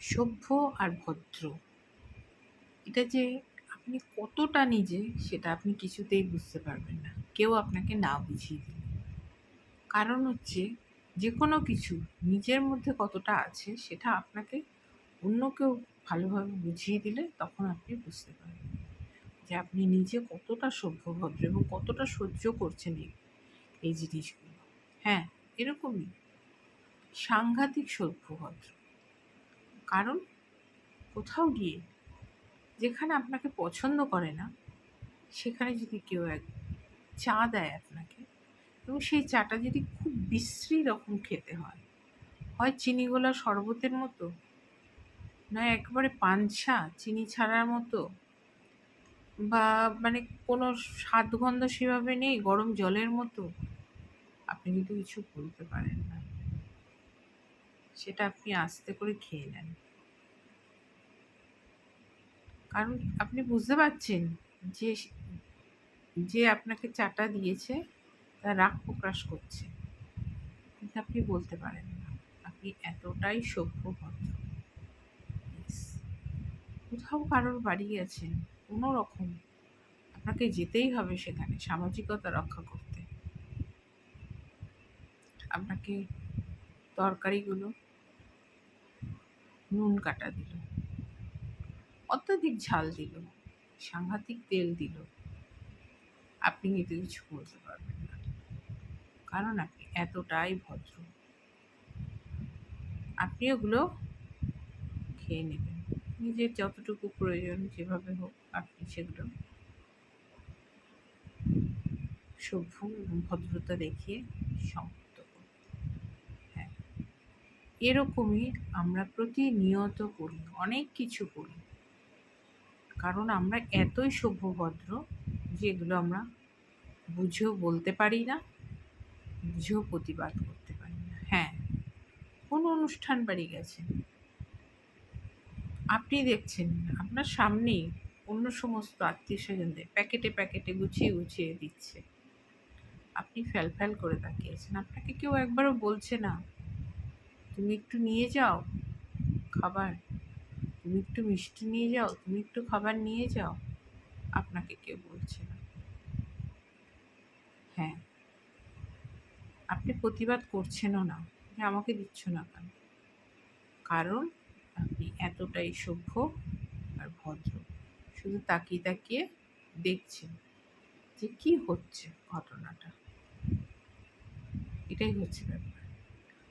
সভ্য আর ভদ্র। এটা যে আপনি কতটা নিজে, সেটা আপনি কিছুতেই বুঝতে পারবেন না। কেউ আপনাকে না বুঝিয়ে দিলে। কারণ হচ্ছে যে কোনো কিছু নিজের মধ্যে কতটা আছে, সেটা আপনাকে অন্য কেউ ভালোভাবে বুঝিয়ে দিলে তখন আপনি বুঝতে পারবেন যে আপনি নিজে কতটা সভ্য, ভদ্র এবং কতটা সহ্য করছেন এই জিনিসগুলো। হ্যাঁ এরকমই। সাংঘাতিক সভ্য, ভদ্র। কারণ কোথাও গিয়ে যেখানে আপনাকে পছন্দ করে না, সেখানে যদি কেউ এক চা দেয় আপনাকে এবং সেই চাটা যদি খুব বিশ্রী রকম খেতে হয় হয় চিনিগোলা শরবতের মতো নয় একেবারে পাঞ্ছা চিনি ছাড়ার মতো বা মানে কোনো স্বাদগন্ধ সেভাবে নেই, গরম জলের মতো, আপনি কিন্তু কিছু বলতে পারেন না। সেটা আপনি আস্তে করে খেয়ে নেন। কারণ আপনি বুঝতে পারছেন যে যে আপনাকে চাটা দিয়েছে তা রাগ প্রকাশ করছে। কিন্তু আপনি বলতে পারেন না, আপনি এতটাই সভ্য ভদ্র কোথাও কারোর বাড়ি গেছেন কোনো রকম আপনাকে যেতেই হবে সেখানে, সামাজিকতা রক্ষা করতে। আপনাকে তরকারিগুলো নুন কাটা দিল। অত্যাধিক ঝাল দিল। সাংঘাতিক তেল দিল। আপনি কিন্তু কিছু বলতে পারবেন না। কারণ আপনি এতটাই ভদ্র। আপনি ওগুলো খেয়ে নেবেন। নিজের যতটুকু প্রয়োজন যেভাবে হোক আপনি সেগুলো সভ্য এবং ভদ্রতা দেখিয়ে হ্যাঁ এরকমই আমরা প্রতিনিয়ত করি, অনেক কিছু করি। কারণ আমরা এতই সভ্যভদ্র যেগুলো আমরা বুঝেও বলতে পারি না, বুঝেও প্রতিবাদ করতে পারি না। হ্যাঁ কোনো অনুষ্ঠান বাড়ি গেছেন আপনি দেখছেন, আপনার সামনেই অন্য সমস্ত আত্মীয় স্বজনদের প্যাকেটে প্যাকেটে গুছিয়ে গুছিয়ে দিচ্ছে। আপনি ফ্যাল ফ্যাল করে তাকিয়েছেন আপনাকে কেউ একবারও বলছে না তুমি একটু নিয়ে যাও খাবার। তুমি একটু মিষ্টি নিয়ে যাও, তুমি একটু খাবার নিয়ে যাও। আপনাকে কেউ বলছে না। হ্যাঁ। আপনি প্রতিবাদ করছেনও না। আমাকে দিচ্ছ না কেন? কারণ আপনি এতটাই সভ্য আর ভদ্র। শুধু তাকিয়ে তাকিয়ে দেখছেন যে কি হচ্ছে ঘটনাটা। এটাই হচ্ছে ব্যাপার।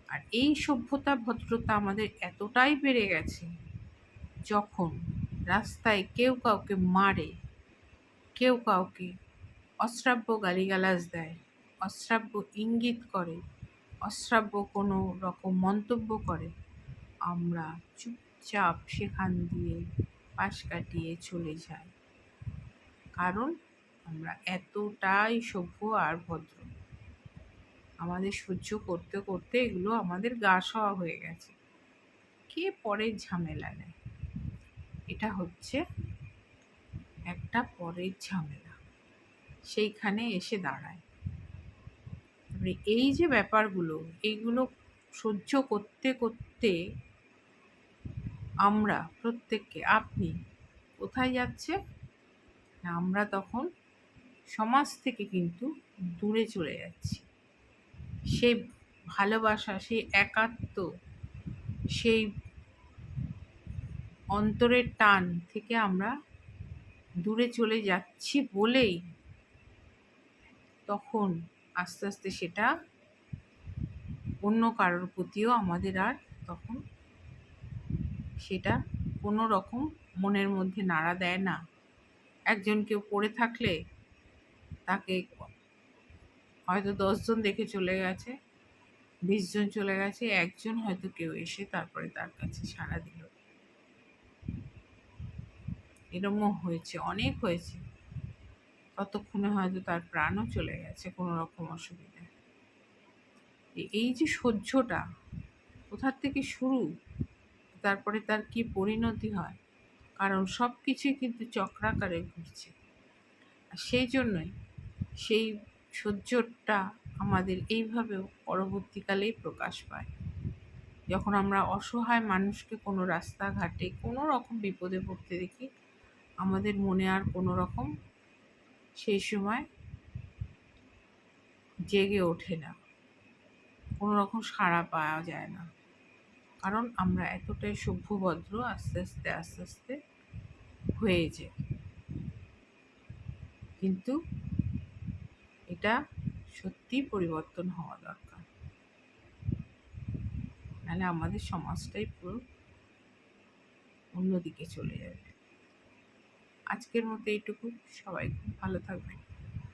আর এই সভ্যতা, ভদ্রতা আমাদের এতটাই বেড়ে গেছে যখন রাস্তায় কেউ কাউকে মারে, কেউ কাউকে অশ্রাব্য গালিগালাজ দেয়, অশ্রাব্য ইঙ্গিত করে, অশ্রাব্য কোনো রকম মন্তব্য করে, আমরা চুপচাপ সেখান দিয়ে পাশ কাটিয়ে চলে যাই। কারণ আমরা এতটাই সভ্য আর ভদ্র। আমাদের সহ্য করতে করতে এগুলো আমাদের গা সওয়া হয়ে গেছে। কে পরের ঝামেলা নেয়? এটা হচ্ছে একটা পরের ঝামেলা। সেইখানে এসে দাঁড়ায়। তারপরে এই যে ব্যাপারগুলো, এইগুলো সহ্য করতে করতে আমরা প্রত্যেককে, আপনি কোথায় যাচ্ছে? আমরা তখন সমাজ থেকে কিন্তু দূরে চলে যাচ্ছি। সেই ভালোবাসা, সেই একাত্ম, সেই অন্তরের টান থেকে আমরা দূরে চলে যাচ্ছি বলেই তখন আস্তে আস্তে সেটা অন্য কারোর প্রতিও আমাদের আর তখন সেটা কোনো রকম মনের মধ্যে নাড়া দেয় না। একজন কেউ পড়ে থাকলে তাকে হয়তো দশজন দেখে চলে গেছে বিশজন চলে গেছে, একজন হয়তো কেউ এসে তারপরে তার কাছে সাড়া দিল। এরমও হয়েছে, অনেক হয়েছে। ততক্ষণে হয়তো তার প্রাণও চলে গেছে কোনো রকম অসুবিধা এই যে সহ্যটা কোথার থেকে শুরু? তারপরে তার কি পরিণতি হয়? কারণ সব কিছুই কিন্তু চক্রাকারে ঘুরছে আর সেই জন্যই সেই সহ্যটা আমাদের এইভাবেও পরবর্তীকালেই প্রকাশ পায়। যখন আমরা অসহায় মানুষকে কোনো রাস্তাঘাটে কোনো রকম বিপদে পড়তে দেখি, আমাদের মনে আর কোনো রকম সেই সময় জেগে ওঠে না। কোনো রকম সাড়া পাওয়া যায় না। কারণ আমরা এতটাই সভ্যভদ্র আস্তে আস্তে আস্তে আস্তে হয়ে যায় কিন্তু এটা সত্যি পরিবর্তন হওয়া দরকার। নাহলে আমাদের সমাজটাই পুরো অন্যদিকে চলে যাবে। আজকের মতো এইটুকু। সবাই খুব ভালো থাকবেন।